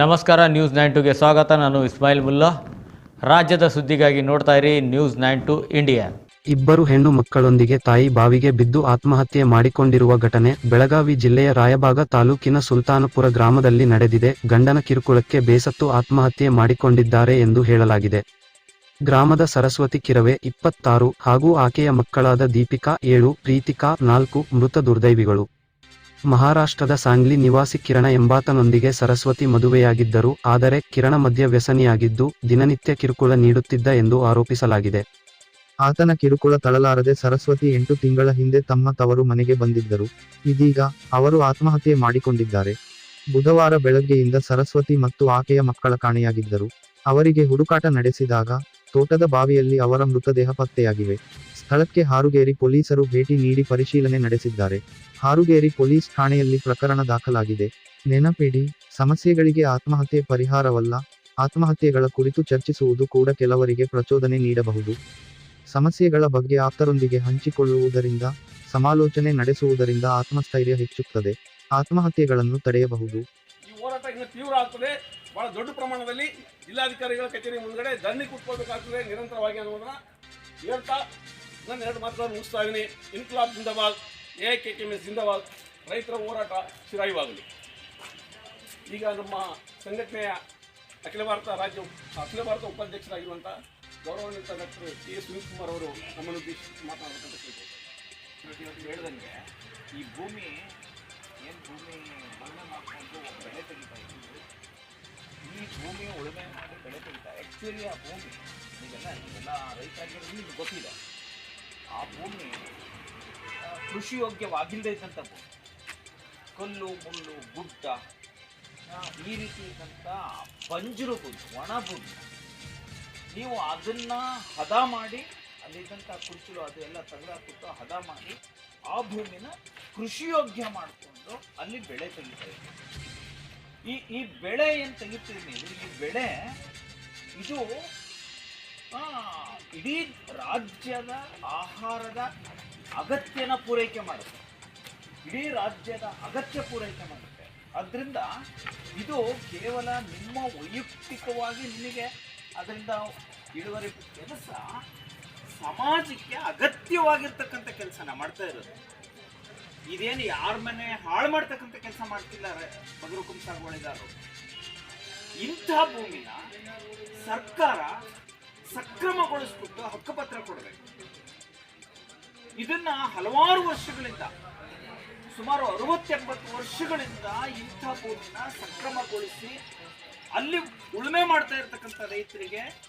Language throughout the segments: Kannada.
ನಮಸ್ಕಾರ ನ್ಯೂಸ್ ನೈನ್ ಟುಗೆ ಸ್ವಾಗತ. ನಾನು ಇಸ್ಮಾಯಿಲ್ ಮುಲ್ಲಾ. ರಾಜ್ಯದ ಸುದ್ದಿಗಾಗಿ ನೋಡ್ತಾ ಇರಿ ನ್ಯೂಸ್ ನೈನ್ ಟು ಇಂಡಿಯಾ ಇಬ್ಬರು ಹೆಣ್ಣು ಮಕ್ಕಳೊಂದಿಗೆ ತಾಯಿ ಬಾವಿಗೆ ಬಿದ್ದು ಆತ್ಮಹತ್ಯೆ ಮಾಡಿಕೊಂಡಿರುವ ಘಟನೆ ಬೆಳಗಾವಿ ಜಿಲ್ಲೆಯ ರಾಯಬಾಗ ತಾಲೂಕಿನ ಸುಲ್ತಾನಪುರ ಗ್ರಾಮದಲ್ಲಿ ನಡೆದಿದೆ. ಗಂಡನ ಕಿರುಕುಳಕ್ಕೆ ಬೇಸತ್ತು ಆತ್ಮಹತ್ಯೆ ಮಾಡಿಕೊಂಡಿದ್ದಾರೆ ಎಂದು ಹೇಳಲಾಗಿದೆ. ಗ್ರಾಮದ ಸರಸ್ವತಿ ಕಿರವೆ ಇಪ್ಪತ್ತಾರು ಹಾಗೂ ಆಕೆಯ ಮಕ್ಕಳಾದ ದೀಪಿಕಾ ಏಳು, ಪ್ರೀತಿಕಾ ನಾಲ್ಕು ಮೃತ ದುರ್ದೈವಿಗಳು. ಮಹಾರಾಷ್ಟ್ರದ ಸಾಂಗ್ಲಿ ನಿವಾಸಿ ಕಿರಣ ಎಂಬಾತನೊಂದಿಗೆ ಸರಸ್ವತಿ ಮದುವೆಯಾಗಿದ್ದರು. ಆದರೆ ಕಿರಣ ಮದ್ಯ ವ್ಯಸನಿಯಾಗಿದ್ದು ದಿನನಿತ್ಯ ಕಿರುಕುಳ ನೀಡುತ್ತಿದ್ದ ಎಂದು ಆರೋಪಿಸಲಾಗಿದೆ. ಆತನ ಕಿರುಕುಳ ತಳಲಾರದೆ ಸರಸ್ವತಿ ಎಂಟು ತಿಂಗಳ ಹಿಂದೆ ತಮ್ಮ ತವರು ಮನೆಗೆ ಬಂದಿದ್ದರು. ಇದೀಗ ಅವರು ಆತ್ಮಹತ್ಯೆ ಮಾಡಿಕೊಂಡಿದ್ದಾರೆ. ಬುಧವಾರ ಬೆಳಗ್ಗೆಯಿಂದ ಸರಸ್ವತಿ ಮತ್ತು ಆಕೆಯ ಮಕ್ಕಳ ಕಾಣೆಯಾಗಿದ್ದರು. ಅವರಿಗೆ ಹುಡುಕಾಟ ನಡೆಸಿದಾಗ ತೋಟದ ಬಾವಿಯಲ್ಲಿ ಅವರ ಮೃತದೇಹ ಪತ್ತೆಯಾಗಿವೆ. ಸ್ಥಳಕ್ಕೆ ಹಾರುಗೇರಿ ಪೊಲೀಸರು ಭೇಟಿ ನೀಡಿ ಪರಿಶೀಲನೆ ನಡೆಸಿದ್ದಾರೆ. ಹಾರುಗೇರಿ ಪೊಲೀಸ್ ಠಾಣೆಯಲ್ಲಿ ಪ್ರಕರಣ ದಾಖಲಾಗಿದೆ. ನೆನಪಿಡಿ, ಸಮಸ್ಯೆಗಳಿಗೆ ಆತ್ಮಹತ್ಯೆ ಪರಿಹಾರವಲ್ಲ. ಆತ್ಮಹತ್ಯೆಗಳ ಕುರಿತು ಚರ್ಚಿಸುವುದು ಕೂಡ ಕೆಲವರಿಗೆ ಪ್ರಚೋದನೆ ನೀಡಬಹುದು. ಸಮಸ್ಯೆಗಳ ಬಗ್ಗೆ ಆಪ್ತರೊಂದಿಗೆ ಹಂಚಿಕೊಳ್ಳುವುದರಿಂದ, ಸಮಾಲೋಚನೆ ನಡೆಸುವುದರಿಂದ ಆತ್ಮಸ್ಥೈರ್ಯ ಹೆಚ್ಚುತ್ತದೆ. ಆತ್ಮಹತ್ಯೆಗಳನ್ನು ತಡೆಯಬಹುದು. ಈ ಹೋರಾಟ ಇನ್ನು ತೀವ್ರ ಬಹಳ ದೊಡ್ಡ ಪ್ರಮಾಣದಲ್ಲಿ ಜಿಲ್ಲಾಧಿಕಾರಿಗಳ ಕಚೇರಿ ಮುಂದ್ಗಡೆ ಧರಣಿ ಕುಟ್ಕೋಬೇಕಾಗ್ತದೆ ನಿರಂತರವಾಗಿ ಅನ್ನೋದನ್ನ ಹೇಳ್ತಾ ನನ್ನ ಎರಡು ಮಾತುಗಳನ್ನು ಮುಗಿಸ್ತಾ ಇದ್ದೀನಿ. ಇನ್ಕ್ಲಾಬ್ ಜಿಂದಾಬಾದ್ ಎ ಕೆ ಕೆ ಎಸ್ ಜಿಂದಾಬಾದ್, ರೈತರ ಹೋರಾಟ ಚಿರಾಯುವಾಗಲಿ ಈಗ ನಮ್ಮ ಸಂಘಟನೆಯ ಅಖಿಲ ಭಾರತ ರಾಜ್ಯ ಅಖಿಲ ಭಾರತ ಉಪಾಧ್ಯಕ್ಷರಾಗಿರುವಂಥ ಗೌರವಾನ್ವಿತ ಡಾಕ್ಟರ್ ಸಿ ಎಸ್ ಸುನೀಲ್ ಅವರು ನಮ್ಮನ್ನು ಉದ್ದೇಶಿಸಿ ಮಾತನಾಡಬೇಕಂತ ಇವತ್ತು ಹೇಳ್ದಂಗೆ ಈ ಭೂಮಿ ಏನು ಭೂಮಿ ಉಳುಮೆ ಮಾಡಿಕೊಂಡು ಬೆಳೆ ತೆಗಿತಾ ಇದ್ದೀವಿ. ಈ ಭೂಮಿ ಉಳುಮೆ ಮಾಡಿ ಬೆಳೆ ತೆಗಿತಾ ಆ್ಯಕ್ಚುಲಿ ಆ ಭೂಮಿ ನೀವೆಲ್ಲ ನೀವೆಲ್ಲ ರೈತರಾಗಿರೋದು ಗೊತ್ತಿದೆ. ಆ ಭೂಮಿ ಕೃಷಿ ಯೋಗ್ಯವಾಗಿಲ್ಲದೆ ಇದ್ದಂಥ ಭೂಮಿ ಕಲ್ಲು, ಮುಳ್ಳು, ಗುಡ್ಡ ಈ ರೀತಿ ಇದ್ದಂಥ ಬಂಜರು ಭೂಮಿ, ಒಣ ಭೂಮಿ. ನೀವು ಅದನ್ನ ಹದ ಮಾಡಿ, ಅಲ್ಲಿದ್ದಂಥ ಕುರ್ಚಲು ಅದೆಲ್ಲ ಎಲ್ಲ ತೆಗೆದಾಕ್ಬಿಟ್ಟು ಹದ ಮಾಡಿ, ಆ ಭೂಮಿನ ಕೃಷಿಯೋಗ್ಯ ಮಾಡಿಕೊಂಡು ಅಲ್ಲಿ ಬೆಳೆ ತೆಗಿತಾ ಈ ಈ ಬೆಳೆ ಏನು ತೆಗಿತೀವಿ ನೀವು? ಈ ಬೆಳೆ, ಇದು ಇಡೀ ರಾಜ್ಯದ ಆಹಾರದ ಅಗತ್ಯನ ಪೂರೈಕೆ ಮಾಡುತ್ತೆ. ಇಡೀ ರಾಜ್ಯದ ಅಗತ್ಯ ಪೂರೈಕೆ ಮಾಡುತ್ತೆ. ಅದರಿಂದ ಇದು ಕೇವಲ ನಿಮ್ಮ ವೈಯಕ್ತಿಕವಾಗಿ ನಿಮಗೆ ಅದರಿಂದ ಇಳುವರಿ ಕೆಲಸ ಸಮಾಜಕ್ಕೆ ಅಗತ್ಯವಾಗಿರ್ತಕ್ಕಂಥ ಕೆಲಸನ ಮಾಡ್ತಾ ಇರೋದು. ಇದೇನು ಯಾರ ಮನೆ ಹಾಳು ಮಾಡ್ತಕ್ಕಂಥ ಕೆಲಸ ಮಾಡ್ತಿಲ್ಲ ಬಗರು ಕುಂಸಾಗುವಳಿದಾರರು. ಇಂಥ ಭೂಮಿನ ಸರ್ಕಾರ ಸಕ್ರಮಗೊಳಿಸ್ಬಿಟ್ಟು ಹಕ್ಕುಪತ್ರ ಕೊಡಬೇಕು. ಇದನ್ನ ಹಲವಾರು ವರ್ಷಗಳಿಂದ, ಸುಮಾರು ಅರವತ್ತೆಂಬತ್ತು ವರ್ಷಗಳಿಂದ ಇಂಥ ಭೂಮಿನ ಸಕ್ರಮಗೊಳಿಸಿ ಅಲ್ಲಿ ಉಳುಮೆ ಮಾಡ್ತಾ ಇರ್ತಕ್ಕಂಥ ರೈತರಿಗೆ,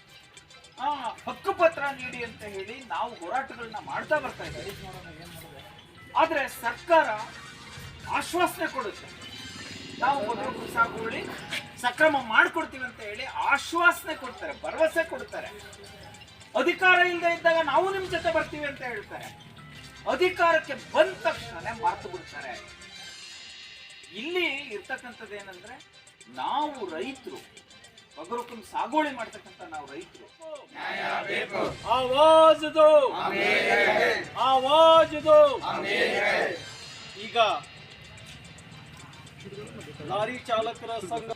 ಆ, ಹಕ್ಕುಪತ್ರ ನೀಡಿ ಅಂತ ಹೇಳಿ ನಾವು ಹೋರಾಟಗಳನ್ನ ಮಾಡ್ತಾ ಬರ್ತಾ ಇದ್ದೀವಿ. ಆದರೆ ಸರ್ಕಾರ ಆಶ್ವಾಸನೆ ಕೊಡುತ್ತೆ. ನಾವು ಮೊದಲು ಸಾಗುವಳಿ ಸಕ್ರಮ ಮಾಡ್ಕೊಡ್ತೀವಿ ಅಂತ ಹೇಳಿ ಆಶ್ವಾಸನೆ ಕೊಡ್ತಾರೆ ಭರವಸೆ ಕೊಡ್ತಾರೆ. ಅಧಿಕಾರ ಇಲ್ಲದೆ ಇದ್ದಾಗ ನಾವು ನಿಮ್ಮ ಜೊತೆ ಬರ್ತೀವಿ ಅಂತ ಹೇಳ್ತಾರೆ. ಅಧಿಕಾರಕ್ಕೆ ಬಂದ ತಕ್ಷಣ ಮರೆತು ಬಿಡ್ತಾರೆ. ಇಲ್ಲಿ ಇರ್ತಕ್ಕಂಥದ್ದು ಏನಂದ್ರೆ ನಾವು ರೈತರು ಬಗರುಕುಂ ಸಾಗುವಳಿ ಮಾಡ್ತಕ್ಕಂಥ ನಾವು ರೈತರು. ಈಗ ಲಾರಿ ಚಾಲಕರ ಸಂಘ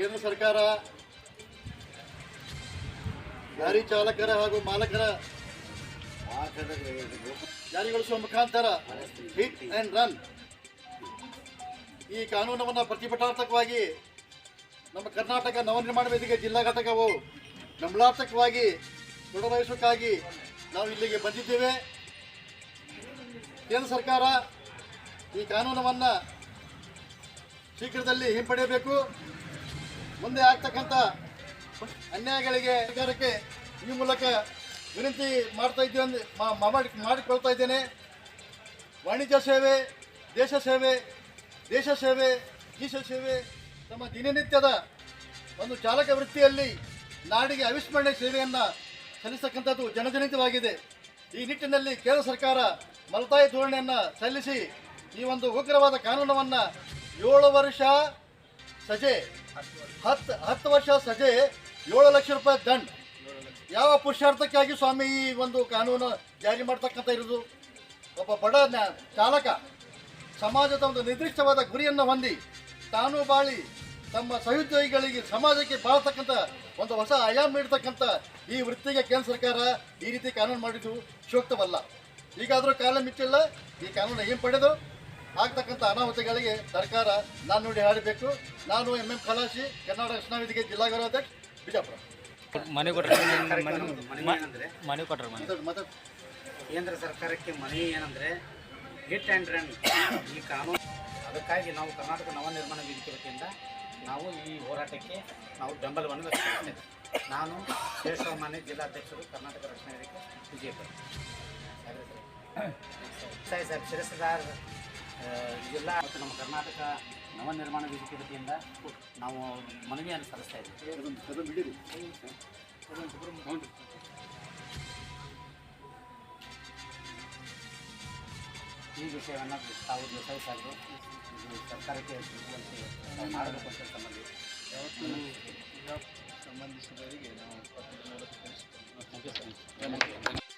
ಕೇಂದ್ರ ಸರ್ಕಾರ ಲಾರಿ ಚಾಲಕರ ಹಾಗೂ ಮಾಲಕರ ಜಾರಿಗೊಳಿಸುವ ಮುಖಾಂತರ ಹಿಟ್ ಅಂಡ್ ರನ್ ಈ ಕಾನೂನವನ್ನು ಪ್ರತಿಭಟನಾತ್ಮಕವಾಗಿ ನಮ್ಮ ಕರ್ನಾಟಕ ನವನಿರ್ಮಾಣ ವೇದಿಕೆ ಜಿಲ್ಲಾ ಘಟಕವು ನಂಬಲಾರ್ಥಕವಾಗಿ ತೊಡವಹಿಸೋಕ್ಕಾಗಿ ನಾವು ಇಲ್ಲಿಗೆ ಬಂದಿದ್ದೇವೆ. ಕೇಂದ್ರ ಸರ್ಕಾರ ಈ ಕಾನೂನವನ್ನು ಶೀಘ್ರದಲ್ಲಿ ಹಿಂಪಡೆಯಬೇಕು. ಮುಂದೆ ಆಗ್ತಕ್ಕಂಥ ಅನ್ಯಾಯಗಳಿಗೆ ಸರ್ಕಾರಕ್ಕೆ ಈ ಮೂಲಕ ವಿನಂತಿ ಮಾಡ್ತಾ ಇದ್ದೀವಿ ಮಾಡಿಕೊಳ್ತಾ ಇದ್ದೇನೆ. ವಾಣಿಜ್ಯ ಸೇವೆ, ದೇಶ ಸೇವೆ ದೇಶ ಸೇವೆ ದೇಶ ಸೇವೆ, ತಮ್ಮ ದಿನನಿತ್ಯದ ಒಂದು ಚಾಲಕ ವೃತ್ತಿಯಲ್ಲಿ ನಾಡಿಗೆ ಅವಿಸ್ಮರಣೆ ಸೇವೆಯನ್ನು ಸಲ್ಲಿಸತಕ್ಕಂಥದ್ದು ಜನಜನಿತವಾಗಿದೆ. ಈ ನಿಟ್ಟಿನಲ್ಲಿ ಕೇಂದ್ರ ಸರ್ಕಾರ ಮಲತಾಯಿ ಧೋರಣೆಯನ್ನು ಸಲ್ಲಿಸಿ ಈ ಒಂದು ಉಗ್ರವಾದ ಕಾನೂನವನ್ನು ಏಳು ವರ್ಷ ಸಜೆ ಹತ್ತು ಹತ್ತು ವರ್ಷ ಸಜೆ, ಏಳು ಲಕ್ಷ ರೂಪಾಯಿ ದಂಡ. ಯಾವ ಪುರುಷಾರ್ಥಕ್ಕಾಗಿ ಸ್ವಾಮಿ ಈ ಒಂದು ಕಾನೂನು ಜಾರಿ ಮಾಡ್ತಕ್ಕಂಥ ಇರೋದು? ಒಬ್ಬ ಬಡ ಚಾಲಕ, ಸಮಾಜದ ಒಂದು ನಿರ್ದಿಷ್ಟವಾದ ಗುರಿಯನ್ನು ಹೊಂದಿ, ತಾನು ಬಾಳಿ ತಮ್ಮ ಸಹೋದ್ಯೋಗಿಗಳಿಗೆ ಸಮಾಜಕ್ಕೆ ಬಾಳ್ತಕ್ಕಂಥ ಒಂದು ಹೊಸ ಆಯಾಮ ನೀಡ್ತಕ್ಕಂಥ ಈ ವೃತ್ತಿಗೆ ಕೇಂದ್ರ ಸರ್ಕಾರ ಈ ರೀತಿ ಕಾನೂನು ಮಾಡಿದ್ದು ಸೂಕ್ತವಲ್ಲ. ಈಗಾದರೂ ಕಾಲ ಮಿಚ್ಚಿಲ್ಲ, ಈ ಕಾನೂನು ಏನು ಪಡೆದು? ಆಗ್ತಕ್ಕಂಥ ಅನಾಹುತಗಳಿಗೆ ಸರ್ಕಾರ ನಾನು ನೋಡಿ ಹಾಡಬೇಕು. ನಾನು ಎಂ ಎಂ ಕಲಾಶಿ ಕರ್ನಾಟಕ ರಕ್ಷಣಾ ವೇದಿಕೆ ಜಿಲ್ಲಾ ಗೌರವಾಧ್ಯಕ್ಷ ಬಿಜಾಪುರ. ಮನೆ ಕೊಟ್ಟರೆ ಏನಂದ್ರೆ? ಮನೆ ಕೊಟ್ಟರೆ ಮನೆ. ಕೇಂದ್ರ ಸರ್ಕಾರಕ್ಕೆ ಮನೆ ಏನಂದ್ರೆ ಹಿಟ್ ಆ್ಯಂಡ್ ರನ್ ಈ ಕಾನೂನು ಅದಕ್ಕಾಗಿ ನಾವು ಕರ್ನಾಟಕ ನವನಿರ್ಮಾಣ ವೇದಿಕೆ ವತಿಯಿಂದ ನಾವು ಈ ಹೋರಾಟಕ್ಕೆ ನಾವು ಬೆಂಬಲವನ್ನು ವ್ಯಕ್ತಪಡಿಸ್ತೇವೆ. ನಾನು ಶ್ರೇಷ್ಠಮಾನ್ಯ ಜಿಲ್ಲಾಧ್ಯಕ್ಷರು ಕರ್ನಾಟಕ ರಕ್ಷಣಾ ವೇದಿಕೆ ವಿಜಯಪುರ ಸರ್ ಸರ್. ಚಿರಸ್ವರ ಆ, ಜಿಲ್ಲಾ ಮತ್ತು ನಮ್ಮ ಕರ್ನಾಟಕ ನವನಿರ್ಮಾಣ ವೇದಿಕೆ ವತಿಯಿಂದ ನಾವು ಮನವಿಯನ್ನು ಸಲ್ಲಿಸ್ತಾ ಇದ್ದೀವಿ. ಈ ವಿಷಯವನ್ನು ತಾವು ಸಾಹೇಬರು ಇದು ಸರ್ಕಾರಕ್ಕೆ ಮಾಡಬೇಕು ಅಂತ ತಮ್ಮಲ್ಲಿ ಸಂಬಂಧಿಸಿದವರಿಗೆ ನಾವು.